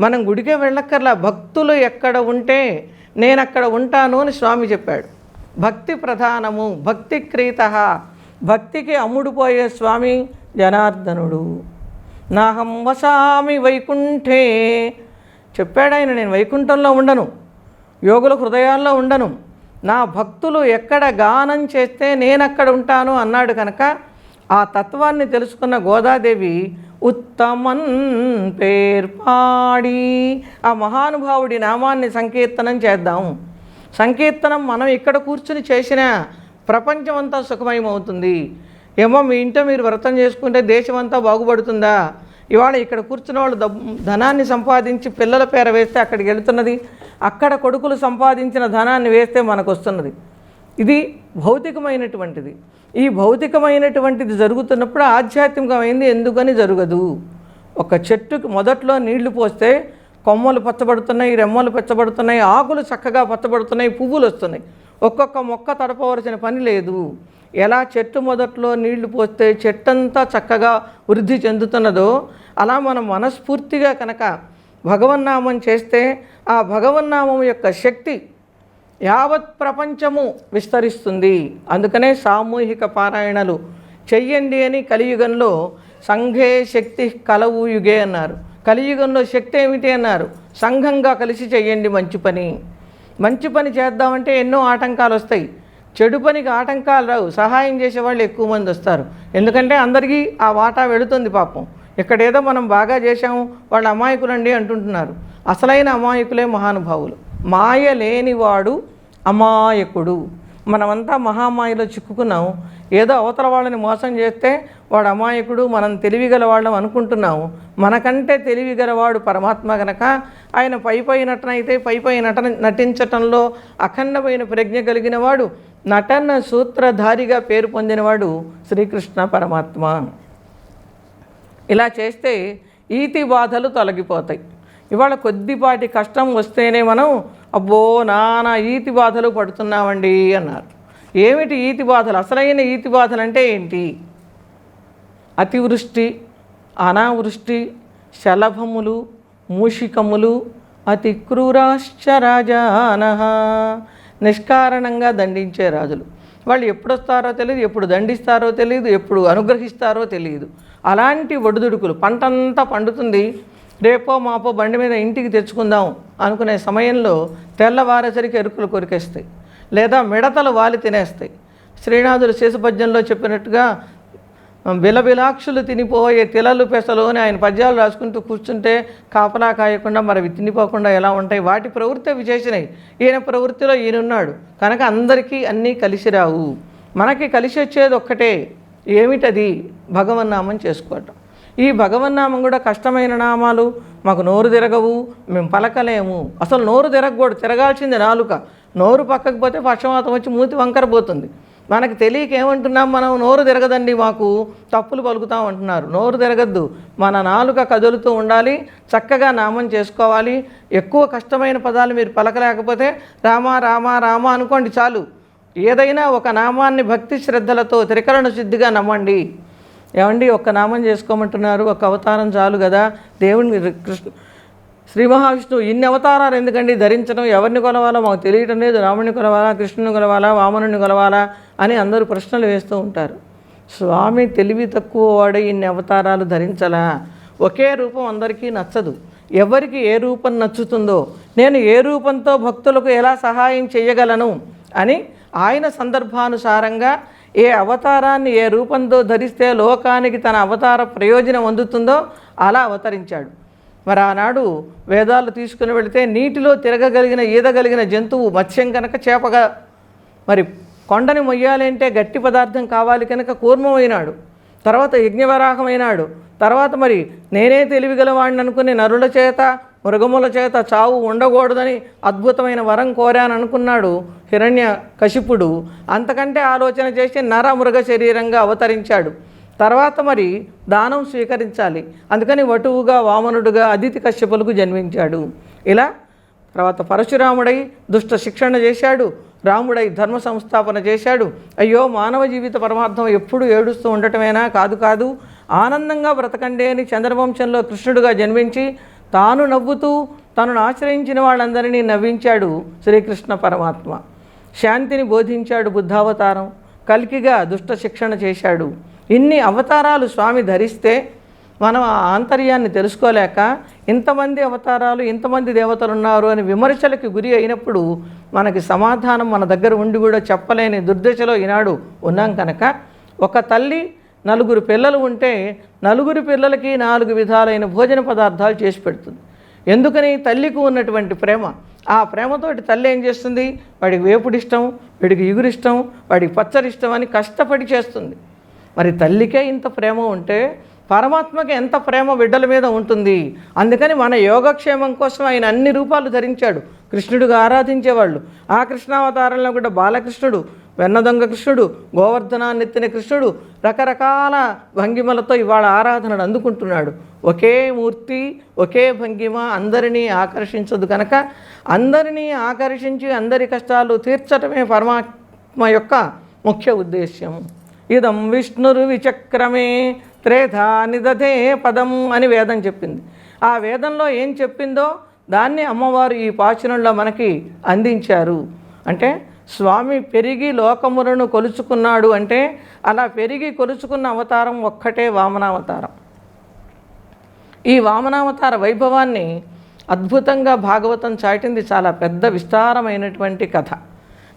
మనం గుడికే వెళ్ళక్కర్లా. భక్తులు ఎక్కడ ఉంటే నేను అక్కడ ఉంటాను అని స్వామి చెప్పాడు. భక్తి ప్రధానము భక్తి క్రీత. భక్తికి అమ్ముడుపోయే స్వామి జనార్దనుడు. నాహం వసామి వైకుంఠే. చెప్పాడు ఆయన నేను వైకుంఠంలో ఉండను. యోగుల హృదయాల్లో ఉండను. నా భక్తులు ఎక్కడ గానం చేస్తే నేను అక్కడ ఉంటాను అన్నాడు కనుక ఆ తత్వాన్ని తెలుసుకున్న గోదాదేవి ఉత్తమన్ పేర్పాడి ఆ మహానుభావుడి నామాన్ని సంకీర్తనం చేద్దాం. సంకీర్తనం మనం ఇక్కడ కూర్చుని చేసిన ప్రపంచం అంతా సుఖమయమవుతుంది. ఏమో మీ ఇంట్లో మీరు వ్రతం చేసుకుంటే దేశం అంతా బాగుపడుతుందా? ఇవాళ ఇక్కడ కూర్చున్న వాళ్ళు దబ్- ధనాన్ని సంపాదించి పిల్లల పేర వేస్తే అక్కడికి వెళుతున్నది. అక్కడ కొడుకులు సంపాదించిన ధనాన్ని వేస్తే మనకు వస్తున్నది ఇది భౌతికమైనటువంటిది. ఈ భౌతికమైనటువంటిది జరుగుతున్నప్పుడు ఆధ్యాత్మికమైంది ఎందుకని జరగదు. ఒక చెట్టుకి మొదట్లో నీళ్ళు పోస్తే కొమ్మలు పచ్చబడుతున్నాయి రెమ్మలు పచ్చబడుతున్నాయి ఆకులు చక్కగా పచ్చబడుతున్నాయి పువ్వులు వస్తున్నాయి. ఒక్కొక్క మొక్క తడపవలసిన పని లేదు. ఎలా చెట్టు మొదట్లో నీళ్ళు పోస్తే చెట్టంతా చక్కగా వృద్ధి చెందుతున్నదో అలా మనం మనస్ఫూర్తిగా కనుక భగవన్నామం చేస్తే ఆ భగవన్నామం యొక్క శక్తి యావత్ ప్రపంచము విస్తరిస్తుంది. అందుకనే సామూహిక పారాయణలు చెయ్యండి అని కలియుగంలో సంఘే శక్తి కలవు యుగే అన్నారు. కలియుగంలో శక్తి ఏమిటి అన్నారు. సంఘంగా కలిసి చెయ్యండి మంచి పని. మంచి పని చేద్దామంటే ఎన్నో ఆటంకాలు వస్తాయి. చెడు పనికి ఆటంకాలు రావు. సహాయం చేసే వాళ్ళు ఎక్కువ మంది వస్తారు. ఎందుకంటే అందరికీ ఆ వాటా వెళుతుంది పాపం. ఇక్కడ ఏదో మనం బాగా చేశాము వాళ్ళు అమాయకులండి అంటుంటున్నారు. అసలైన అమాయకులే మహానుభావులు. మాయ లేనివాడు అమాయకుడు. మనమంతా మహామాయలో చిక్కుకున్నాం. ఏదో అవతల వాళ్ళని మోసం చేస్తే వాడు అమాయకుడు మనం తెలివిగల వాళ్ళం అనుకుంటున్నాము మనకంటే తెలివిగలవాడు పరమాత్మ గనక ఆయన పై పై నటన అయితే పై పై నటన నటించటంలో అఖండమైన ప్రజ్ఞ కలిగిన వాడు నటన సూత్రధారిగా పేరు పొందినవాడు శ్రీకృష్ణ పరమాత్మ. ఇలా చేస్తే ఈతి బాధలు తొలగిపోతాయి. ఇవాళ కొద్దిపాటి కష్టం వస్తేనే మనం అబ్బో నానా ఈతి బాధలు పడుతున్నామండి అన్నారు. ఏమిటి ఈతి బాధలు? అసలైన ఈతి బాధలు అంటే ఏంటి? అతివృష్టి అనావృష్టి శలభములు మూషికములు అతి క్రూరాశ్చ రాజానః నిష్కారణంగా దండించే రాజులు. వాళ్ళు ఎప్పుడు వస్తారో తెలియదు ఎప్పుడు దండిస్తారో తెలియదు ఎప్పుడు అనుగ్రహిస్తారో తెలియదు అలాంటి ఒడిదుడుకులు పంటంతా పండుతుంది. రేపో మాపో బండి మీద ఇంటికి తెచ్చుకుందాం అనుకునే సమయంలో తెల్లవారేసరికి ఎరుకులు కొరికేస్తాయి లేదా మిడతలు వాలి తినేస్తాయి. శ్రీనాథుడు శేషపద్యంలో చెప్పినట్టుగా బిలబిలాక్షులు తినిపోయే తిలలు పెసలు అని ఆయన పద్యాలు రాసుకుంటూ కూర్చుంటే కాపలా కాయకుండా మరి తినిపోకుండా ఎలా ఉంటాయి? వాటి ప్రవృత్తి అవి ఈయన ప్రవృత్తిలో ఈయనున్నాడు. కనుక అందరికీ అన్నీ కలిసి రావు మనకి కలిసి వచ్చేది ఒక్కటే. ఏమిటది? భగవన్నామం చేసుకోవటం. ఈ భగవన్నామం కూడా కష్టమైన నామాలు మాకు నోరు తిరగవు మేము పలకలేము. అసలు నోరు తిరగకూడదు తిరగాల్సింది నాలుక. నోరు పక్కకు పోతే పక్షవాతం వచ్చి మూతి వంకర పోతుంది. మనకు తెలియక ఏమంటున్నాం మనం నోరు తిరగదండి మాకు తప్పులు పలుకుతాం అంటున్నారు. నోరు తిరగద్దు మన నాలుక కదులుతూ ఉండాలి చక్కగా నామం చేసుకోవాలి. ఎక్కువ కష్టమైన పదాలు మీరు పలకలేకపోతే రామ రామ రామ అనుకోండి చాలు. ఏదైనా ఒక నామాన్ని భక్తి శ్రద్ధలతో త్రికరణ శుద్ధిగా నమ్మండి. ఏమండి ఒక్క నామం చేసుకోమంటున్నారు ఒక అవతారం చాలు కదా దేవుని కృష్ణ శ్రీ మహావిష్ణువు ఇన్ని అవతారాలు ఎందుకండి ధరించడం? ఎవరిని కొలవాలో మాకు తెలియటం లేదు. రాముని కొలవాలా కృష్ణుని కొలవాలా వామనుని కొలవాలా అని అందరూ ప్రశ్నలు వేస్తూ ఉంటారు. స్వామి తెలివి తక్కువ వాడే ఇన్ని అవతారాలు ధరించలా? ఒకే రూపం అందరికీ నచ్చదు. ఎవరికి ఏ రూపం నచ్చుతుందో నేను ఏ రూపంతో భక్తులకు ఎలా సహాయం చేయగలను అని ఆయన సందర్భానుసారంగా ఏ అవతారాన్ని ఏ రూపంతో ధరిస్తే లోకానికి తన అవతార ప్రయోజనం అందుతుందో అలా అవతరించాడు. మరి ఆనాడు వేదాలు తీసుకుని వెళితే నీటిలో తిరగగలిగిన ఈదగలిగిన జంతువు మత్స్యం కనుక చేపగా మరి కొండని మొయ్యాలంటే గట్టి పదార్థం కావాలి కనుక కూర్మమైనాడు. తర్వాత యజ్ఞవరాహమైనాడు. తర్వాత మరి నేనే తెలివిగలవాడిని అనుకుని నరుల చేత మృగముల చేత చావు ఉండకూడదని అద్భుతమైన వరం కోరాననుకున్నాడు హిరణ్య కశిపుడు. అంతకంటే ఆలోచన చేసి నర మృగ శరీరంగా అవతరించాడు. తర్వాత మరి దానం స్వీకరించాలి. అందుకని వటువుగా వామనుడుగా అదితి కశ్యపులకు జన్మించాడు. ఇలా తర్వాత పరశురాముడై దుష్ట శిక్షణ చేశాడు. రాముడై ధర్మ సంస్థాపన చేశాడు. అయ్యో మానవ జీవిత పరమార్థం ఎప్పుడు ఏడుస్తూ ఉండటమేనా? కాదు కాదు. ఆనందంగా బ్రతకండి అని చంద్రవంశంలో కృష్ణుడుగా జన్మించి తాను నవ్వుతూ తనను ఆశ్రయించిన వాళ్ళందరినీ నవ్వించాడు శ్రీకృష్ణ పరమాత్మ. శాంతిని బోధించాడు బుద్ధావతారం. కల్కిగా దుష్ట శిక్షణ చేశాడు. ఇన్ని అవతారాలు స్వామి ధరిస్తే మనం ఆ ఆంతర్యాన్ని తెలుసుకోలేక ఇంతమంది అవతారాలు ఇంతమంది దేవతలు ఉన్నారు అని విమర్శలకు గురి అయినప్పుడు మనకి సమాధానం మన దగ్గర ఉండి కూడా చెప్పలేని దుర్దశలో ఈనాడు ఉన్నాం కనుక ఒక తల్లి నలుగురు పిల్లలు ఉంటే నలుగురు పిల్లలకి నాలుగు విధాలైన భోజన పదార్థాలు చేసి పెడుతుంది. ఎందుకని? తల్లికి ఉన్నటువంటి ప్రేమ. ఆ ప్రేమతోటి తల్లి ఏం చేస్తుంది? వాడికి వేపుడు ఇష్టం వాడికి ఇగురు ఇష్టం వాడికి పచ్చడి ఇష్టం అని కష్టపడి చేస్తుంది. మరి తల్లికే ఇంత ప్రేమ ఉంటే పరమాత్మకి ఎంత ప్రేమ బిడ్డల మీద ఉంటుంది? అందుకని మన యోగక్షేమం కోసం ఆయన అన్ని రూపాలు ధరించాడు. కృష్ణుడిగా ఆరాధించేవాళ్ళు. ఆ కృష్ణావతారంలో కూడా బాలకృష్ణుడు వెన్నదొంగ కృష్ణుడు గోవర్ధనాన్నెత్తిన కృష్ణుడు రకరకాల భంగిమలతో ఇవాళ ఆరాధనను అందుకుంటున్నాడు. ఒకే మూర్తి ఒకే భంగిమ అందరినీ ఆకర్షించదు కనుక అందరినీ ఆకర్షించి అందరి కష్టాలు తీర్చటమే పరమాత్మ యొక్క ముఖ్య ఉద్దేశ్యం. ఇదం విష్ణురు విచక్రమే త్రేధా నిదధే పదం అని వేదం చెప్పింది. ఆ వేదంలో ఏం చెప్పిందో దాన్ని అమ్మవారు ఈ పాచనంలో మనకి అందించారు. అంటే స్వామి పెరిగి లోకములను కొలుచుకున్నాడు అంటే అలా పెరిగి కొలుచుకున్న అవతారం ఒక్కటే వామనావతారం. ఈ వామనావతార వైభవాన్ని అద్భుతంగా భాగవతం చాటింది చాలా పెద్ద విస్తారమైనటువంటి కథ.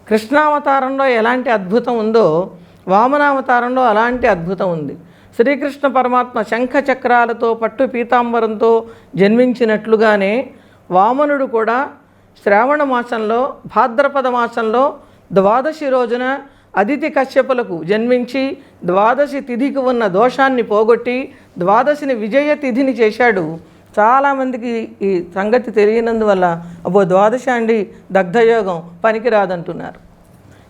కృష్ణావతారంలో ఎలాంటి అద్భుతం ఉందో వామనావతారంలో అలాంటి అద్భుతం ఉంది. శ్రీకృష్ణ పరమాత్మ శంఖ చక్రాలతో పట్టు పీతాంబరంతో జన్మించినట్లుగానే వామనుడు కూడా శ్రావణ మాసంలో భాద్రపద మాసంలో ద్వాదశి రోజున అదితి కశ్యపులకు జన్మించి ద్వాదశి తిథికి ఉన్న దోషాన్ని పోగొట్టి ద్వాదశిని విజయ తిథిని చేశాడు. చాలామందికి ఈ సంగతి తెలియనందువల్ల అబ్బో ద్వాదశి అండి దగ్ధయోగం పనికిరాదంటున్నారు.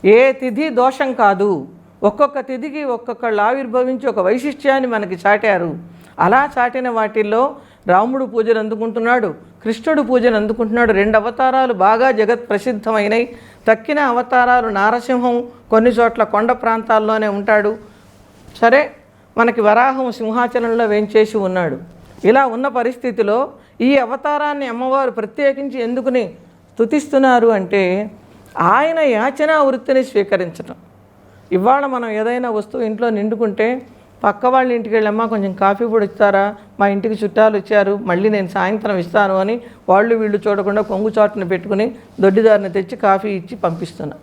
ఏ తిథి దోషం కాదు. ఒక్కొక్క తిథికి ఒక్కొక్కళ్ళు ఆవిర్భవించి ఒక వైశిష్ట్యాన్ని మనకి చాటారు. అలా చాటిన వాటిల్లో రాముడు పూజలు అందుకుంటున్నాడు. కృష్ణుడు పూజను అందుకుంటున్నాడు. రెండు అవతారాలు బాగా జగత్ ప్రసిద్ధమైనవి తక్కిన అవతారాలు నారసింహం కొన్ని చోట్ల కొండ ప్రాంతాల్లోనే ఉంటాడు. సరే మనకి వరాహం సింహాచలంలో వేంచేసి ఉన్నాడు. ఇలా ఉన్న పరిస్థితిలో ఈ అవతారాన్ని అమ్మవారు ప్రత్యేకించి ఎందుకుని స్తుతిస్తున్నారు అంటే ఆయన యాచనా వృత్తిని స్వీకరించటం. ఇవాళ మనం ఏదైనా వస్తువు ఇంట్లో నిండుకుంటే పక్క వాళ్ళ ఇంటికి వెళ్ళమ్మా కొంచెం కాఫీ పొడి ఇస్తారా? మా ఇంటికి చుట్టాలు వచ్చారు మళ్ళీ నేను సాయంత్రం ఇస్తాను అని వాళ్ళు వీళ్ళు చూడకుండా కొంగు చాటును పెట్టుకుని దొడ్డిదారిని తెచ్చి కాఫీ ఇచ్చి పంపిస్తున్నా.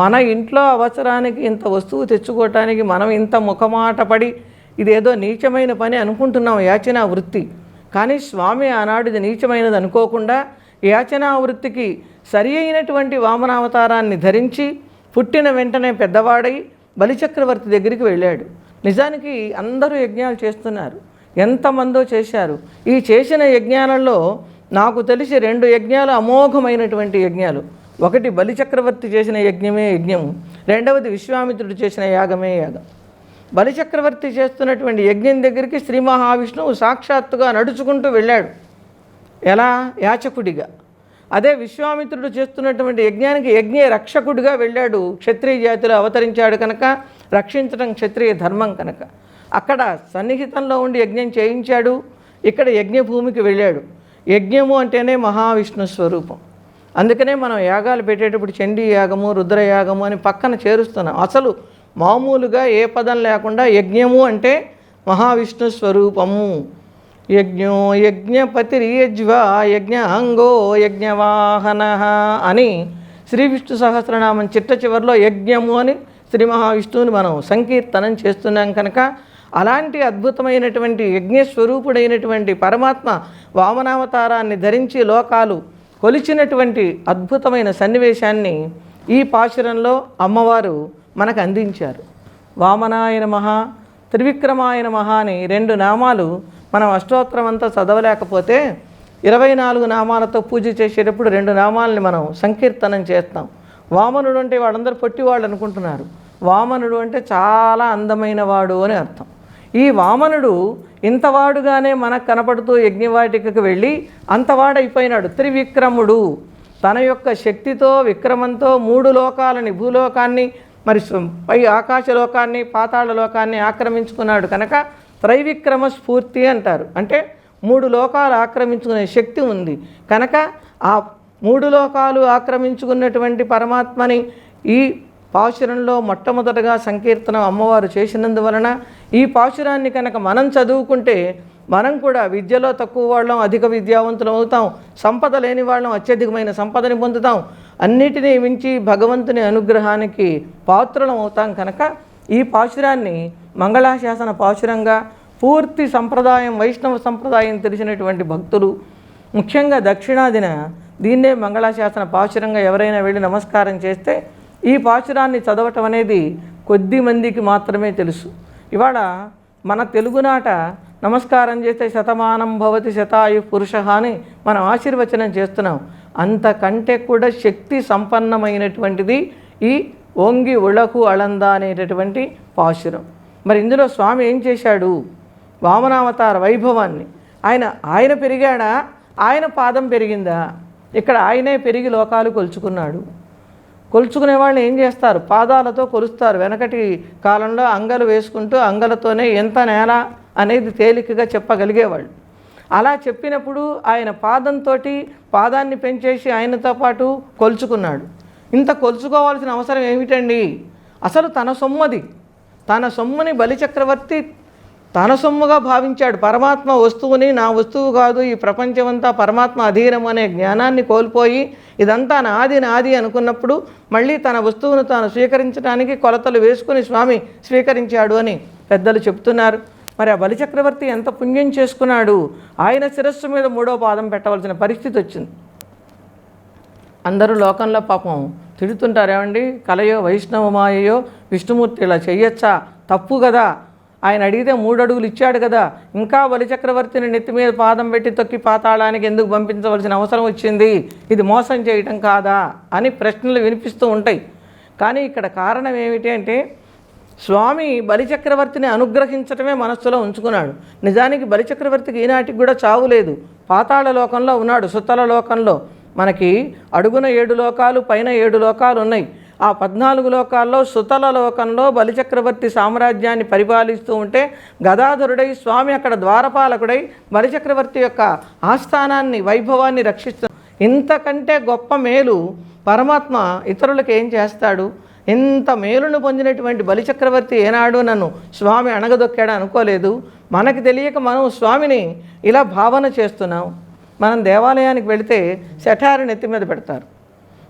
మన ఇంట్లో అవసరానికి ఇంత వస్తువు తెచ్చుకోవటానికి మనం ఇంత ముఖమాట పడి ఇదేదో నీచమైన పని అనుకుంటున్నాం యాచనా వృత్తి. కానీ స్వామి ఆనాడు ఇది నీచమైనది అనుకోకుండా యాచనా వృత్తికి సరి అయినటువంటి వామనావతారాన్ని ధరించి పుట్టిన వెంటనే పెద్దవాడై బలిచక్రవర్తి దగ్గరికి వెళ్ళాడు. నిజానికి అందరూ యజ్ఞాలు చేస్తున్నారు. ఎంతమందో చేశారు. ఈ చేసిన యజ్ఞాలలో నాకు తెలిసి రెండు యజ్ఞాలు అమోఘమైనటువంటి యజ్ఞాలు. ఒకటి బలిచక్రవర్తి చేసిన యజ్ఞమే యజ్ఞము. రెండవది విశ్వామిత్రుడు చేసిన యాగమే యాగం. బలిచక్రవర్తి చేస్తున్నటువంటి యజ్ఞం దగ్గరికి శ్రీ మహావిష్ణువు సాక్షాత్తుగా నడుచుకుంటూ వెళ్ళాడు. ఎలా? యాచకుడిగా. అదే విశ్వామిత్రుడు చేస్తున్నటువంటి యజ్ఞానికి యజ్ఞ రక్షకుడిగా వెళ్ళాడు. క్షత్రియ జాతిలో అవతరించాడు కనుక రక్షించడం క్షత్రియ ధర్మం కనుక. అక్కడ సన్నిహితంలో ఉండి యజ్ఞం చేయించాడు. ఇక్కడ యజ్ఞభూమికి వెళ్ళాడు. యజ్ఞము అంటేనే మహావిష్ణు స్వరూపం. అందుకనే మనం యాగాలు పెట్టేటప్పుడు చండీ యాగము రుద్రయాగము అని పక్కన చేరుస్తున్నాం. అసలు మామూలుగా ఏ పదం లేకుండా యజ్ఞము అంటే మహావిష్ణు స్వరూపము. యజ్ఞో యజ్ఞ అంగో యజ్ఞవాహన అని శ్రీ విష్ణు సహస్రనామం చిట్ట చివరిలో యజ్ఞము అని శ్రీ మహావిష్ణువుని మనం సంకీర్తనం చేస్తున్నాం కనుక అలాంటి అద్భుతమైనటువంటి యజ్ఞస్వరూపుడైనటువంటి పరమాత్మ వామనావతారాన్ని ధరించి లోకాలు కొలిచినటువంటి అద్భుతమైన సన్నివేశాన్ని ఈ పాశురంలో అమ్మవారు మనకు అందించారు. వామనాయన మహా త్రివిక్రమాయన మహా అని రెండు నామాలు మనం అష్టోత్తరం అంతా చదవలేకపోతే ఇరవై నాలుగు నామాలతో పూజ చేసేటప్పుడు రెండు నామాలని మనం సంకీర్తనం చేస్తాం. వామనుడు అంటే వాళ్ళందరూ పొట్టివాళ్ళు అనుకుంటున్నారు. వామనుడు అంటే చాలా అందమైన వాడు అని అర్థం. ఈ వామనుడు ఇంతవాడుగానే మనకు కనపడుతూ యజ్ఞవాటికకు వెళ్ళి అంతవాడైపోయినాడు త్రివిక్రముడు తన యొక్క శక్తితో విక్రమంతో మూడు లోకాలని భూలోకాన్ని మరి పై ఆకాశలోకాన్ని పాతాళ లోకాన్ని ఆక్రమించుకున్నాడు కనుక త్రైవిక్రమ స్ఫూర్తి అంటారు. అంటే మూడు లోకాలు ఆక్రమించుకునే శక్తి ఉంది. కనుక ఆ మూడు లోకాలు ఆక్రమించుకున్నటువంటి పరమాత్మని ఈ పాశురంలో మొట్టమొదటగా సంకీర్తనం అమ్మవారు చేసినందువలన ఈ పాశురాన్ని కనుక మనం చదువుకుంటే మనం కూడా విద్యలో తక్కువ వాళ్ళం అధిక విద్యావంతులం అవుతాం సంపద లేని వాళ్ళం అత్యధికమైన సంపదని పొందుతాం. అన్నిటినీ మించి భగవంతుని అనుగ్రహానికి పాత్రులం అవుతాం కనుక ఈ పాశురాన్ని మంగళాశాసన పాశురంగా పూర్తి సంప్రదాయం వైష్ణవ సంప్రదాయం తెలిసినటువంటి భక్తులు ముఖ్యంగా దక్షిణాదిన దీన్నే మంగళాశాసన పాశురంగా ఎవరైనా వెళ్ళి నమస్కారం చేస్తే ఈ పాశురాన్ని చదవటం అనేది కొద్ది మందికి మాత్రమే తెలుసు. ఇవాళ మన తెలుగునాట నమస్కారం చేస్తే శతమానం భవతి శతాయు పురుష అని మనం ఆశీర్వచనం చేస్తున్నాం. అంతకంటే కూడా శక్తి సంపన్నమైనటువంటిది ఈ ఓంగి ఉళకు అళంద అనేటటువంటి పాశురం. మరి ఇందులో స్వామి ఏం చేశాడు? వామనావతార వైభవాన్ని. ఆయన ఆయన పెరిగాడా? ఆయన పాదం పెరిగిందా? ఇక్కడ ఆయనే పెరిగి లోకాలు కొలుచుకున్నాడు. కొలుచుకునే వాళ్ళు ఏం చేస్తారు? పాదాలతో కొలుస్తారు. వెనకటి కాలంలో అంగలు వేసుకుంటూ అంగలతోనే ఎంత నేల అనేది తేలికగా చెప్పగలిగేవాళ్ళు. అలా చెప్పినప్పుడు ఆయన పాదంతో పాదాన్ని పెంచేసి ఆయనతో పాటు కొలుచుకున్నాడు. ఇంత కొలుచుకోవాల్సిన అవసరం ఏమిటండి? అసలు తన సొమ్మది. తన సొమ్ముని బలిచక్రవర్తి తన సొమ్ముగా భావించాడు. పరమాత్మ వస్తువుని నా వస్తువు కాదు ఈ ప్రపంచమంతా పరమాత్మ అధీనం అనే జ్ఞానాన్ని కోల్పోయి ఇదంతా నాది నాది అనుకున్నప్పుడు మళ్ళీ తన వస్తువును తాను స్వీకరించడానికి కొలతలు వేసుకుని స్వామి స్వీకరించాడు అని పెద్దలు చెప్తున్నారు. మరి ఆ బలిచక్రవర్తి ఎంత పుణ్యం చేసుకున్నాడు? ఆయన శిరస్సు మీద మూడో పాదం పెట్టవలసిన పరిస్థితి వచ్చింది. అందరూ లోకంలో పాపం తిడుతుంటారేమండి కలయో వైష్ణవ మాయయో విష్ణుమూర్తి ఇలా చేయొచ్చా తప్పు కదా. ఆయన అడిగితే మూడు అడుగులు ఇచ్చాడు కదా. ఇంకా బలిచక్రవర్తిని నెత్తి మీద పాదం పెట్టి తొక్కి పాతాళానికి ఎందుకు పంపించవలసిన అవసరం వచ్చింది? ఇది మోసం చేయటం కాదా? అని ప్రశ్నలు వినిపిస్తూ ఉంటాయి. కానీ ఇక్కడ కారణం ఏమిటి అంటే స్వామి బలిచక్రవర్తిని అనుగ్రహించటమే మనస్సులో ఉంచుకున్నాడు. నిజానికి బలిచక్రవర్తికి ఈనాటికి కూడా చావు లేదు. పాతాళ లోకంలో ఉన్నాడు సుత్తల లోకంలో. మనకి అడుగున ఏడు లోకాలు పైన ఏడు లోకాలు ఉన్నాయి. ఆ పద్నాలుగు లోకాల్లో సుతల లోకంలో బలిచక్రవర్తి సామ్రాజ్యాన్ని పరిపాలిస్తూ ఉంటే గదాధరుడై స్వామి అక్కడ ద్వారపాలకుడై బలిచక్రవర్తి యొక్క ఆస్థానాన్ని వైభవాన్ని రక్షిస్తూ ఇంతకంటే గొప్ప మేలు పరమాత్మ ఇతరులకు ఏం చేస్తాడు? ఇంత మేలును పొందినటువంటి బలిచక్రవర్తి ఏనాడు నన్ను స్వామి అణగదొక్కాడు అనుకోలేదు. మనకి తెలియక మనం స్వామిని ఇలా భావన చేస్తున్నాం. మనం దేవాలయానికి వెళితే శఠారి నెత్తి మీద పెడతారు.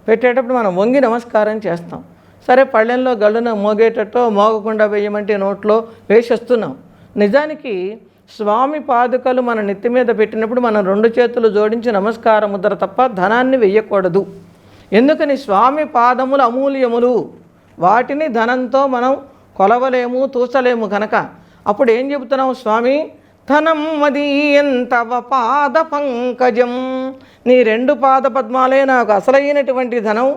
పెట్టేటప్పుడు మనం వంగి నమస్కారం చేస్తాం. సరే పళ్ళెంలో గళ్ళున మోగేటట్టు మోగకుండా వేయమంటే నోట్లో వేసేస్తున్నాం. నిజానికి స్వామి పాదుకలు మన నెత్తి మీద పెట్టినప్పుడు మనం రెండు చేతులు జోడించి నమస్కార ముద్ర తప్ప ధనాన్ని వెయ్యకూడదు ఎందుకని స్వామి పాదములు అమూల్యములు. వాటిని ధనంతో మనం కొలవలేము తూచలేము కనుక అప్పుడు ఏం చెబుతున్నాం స్వామి? ధనం మదీయం తవ పాద పంకజం. నీ రెండు పాద పద్మాలే నాకు అసలైనటువంటి ధనం.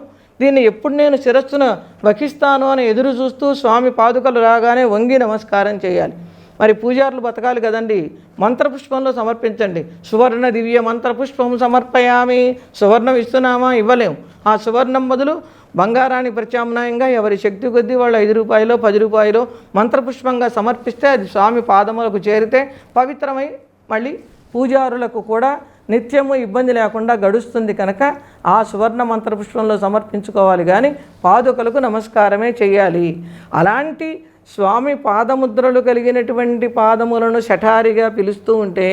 దీన్ని ఎప్పుడు నేను శిరస్సును వహిస్తాను అని ఎదురు చూస్తూ స్వామి పాదుకలు రాగానే వంగి నమస్కారం చేయాలి. మరి పూజారులు బతకాలి కదండి. మంత్రపుష్పంలో సమర్పించండి. సువర్ణ దివ్య మంత్రపుష్పం సమర్పయామి. సువర్ణం ఇస్తున్నామా? ఇవ్వలేము ఆ సువర్ణం బదులు బంగారాన్ని ప్రత్యామ్నాయంగా ఎవరి శక్తి కొద్దీ వాళ్ళు ఐదు రూపాయలు పది రూపాయలు మంత్రపుష్పంగా సమర్పిస్తే అది స్వామి పాదములకు చేరితే పవిత్రమై మళ్ళీ పూజారులకు కూడా నిత్యము ఇబ్బంది లేకుండా గడుస్తుంది కనుక ఆ సువర్ణ మంత్రపుష్పంలో సమర్పించుకోవాలి. కానీ పాదుకలకు నమస్కారమే చేయాలి. అలాంటి స్వామి పాదముద్రలు కలిగినటువంటి పాదములను శఠారిగా పిలుస్తూ ఉంటే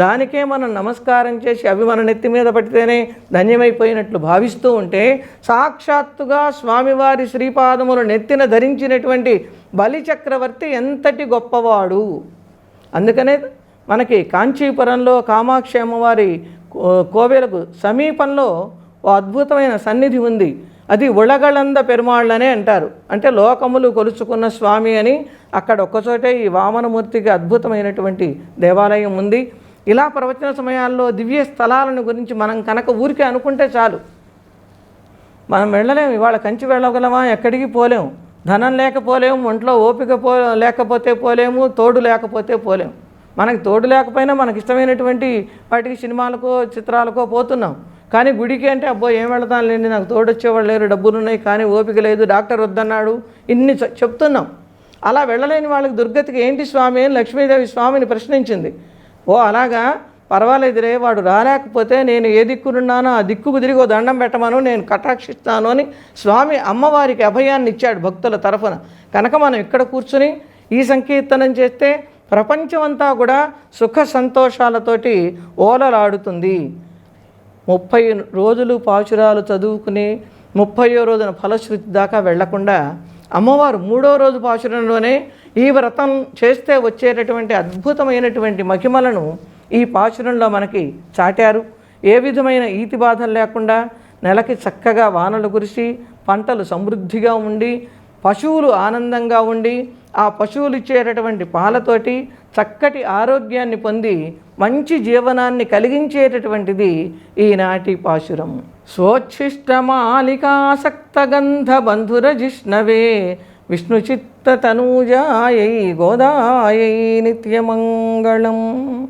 దానికే మనం నమస్కారం చేసి అవి మన నెత్తి మీద పడితేనే ధన్యమైపోయినట్లు భావిస్తూ ఉంటే సాక్షాత్తుగా స్వామివారి శ్రీపాదములు నెత్తిన ధరించినటువంటి బలిచక్రవర్తి ఎంతటి గొప్పవాడు. అందుకనే మనకి కాంచీపురంలో కామాక్షి అమ్మవారి కోవెలకు సమీపంలో ఓ అద్భుతమైన సన్నిధి ఉంది. అది ఉళగళంద పెరుమాళ్ళనే అంటారు. అంటే లోకములు కొలుచుకున్న స్వామి అని అక్కడ ఒక్కచోటే ఈ వామనమూర్తికి అద్భుతమైనటువంటి దేవాలయం ఉంది. ఇలా ప్రవచన సమయాల్లో దివ్య స్థలాలను గురించి మనం కనుక ఊరికే అనుకుంటే చాలు. మనం వెళ్ళలేము. ఇవాళ కంచి వెళ్ళగలమా? ఎక్కడికి పోలేము. ధనం లేకపోలేము. ఒంట్లో ఓపిక పో లేకపోతే పోలేము. తోడు లేకపోతే పోలేము. మనకి తోడు లేకపోయినా మనకి ఇష్టమైనటువంటి వాటికి సినిమాలకో చిత్రాలకో పోతున్నాం. కానీ గుడికి అంటే అబ్బో ఏం వెళతాను లేండి నాకు తోడొచ్చేవాళ్ళు లేరు డబ్బులు ఉన్నాయి కానీ ఓపిక లేదు డాక్టర్ వద్దన్నాడు ఇన్ని చెప్తున్నాం. అలా వెళ్ళలేని వాళ్ళకి దుర్గతికి ఏంటి స్వామి అని లక్ష్మీదేవి స్వామిని ప్రశ్నించింది. ఓ అలాగా? పర్వాలేదురే వాడు రాలేకపోతే నేను ఏ దిక్కునున్నానో ఆ దిక్కుకు తిరిగి ఓ దండం పెట్టమను నేను కటాక్షిస్తాను అని స్వామి అమ్మవారికి అభయాన్ని ఇచ్చాడు భక్తుల తరఫున. కనుక మనం ఇక్కడ కూర్చుని ఈ సంకీర్తనం చేస్తే ప్రపంచమంతా కూడా సుఖ సంతోషాలతోటి ఓలలాడుతుంది. ముప్పై రోజులు పాచురాలు చదువుకుని ముప్పయో రోజున ఫలశ్రుతి దాకా వెళ్ళకుండా అమ్మవారు మూడో రోజు పాచురంలోనే ఈ వ్రతం చేస్తే వచ్చేటటువంటి అద్భుతమైనటువంటి మహిమలను ఈ పాచురంలో మనకి చాటారు. ఏ విధమైన ఈతి బాధలు లేకుండా నెలకి చక్కగా వానలు కురిసి పంటలు సమృద్ధిగా ఉండి పశువులు ఆనందంగా ఉండి ఆ పశువులు ఇచ్చేటటువంటి పాలతోటి చక్కటి ఆరోగ్యాన్ని పొంది మంచి జీవనాన్ని కలిగించేటటువంటిది ఈనాటి పాశురం. స్వోచ్ఛిష్టమాలికాసక్తగంధ బంధురజిష్ణవే విష్ణుచిత్త తనూజాయై గోదాయై నిత్యమంగళం.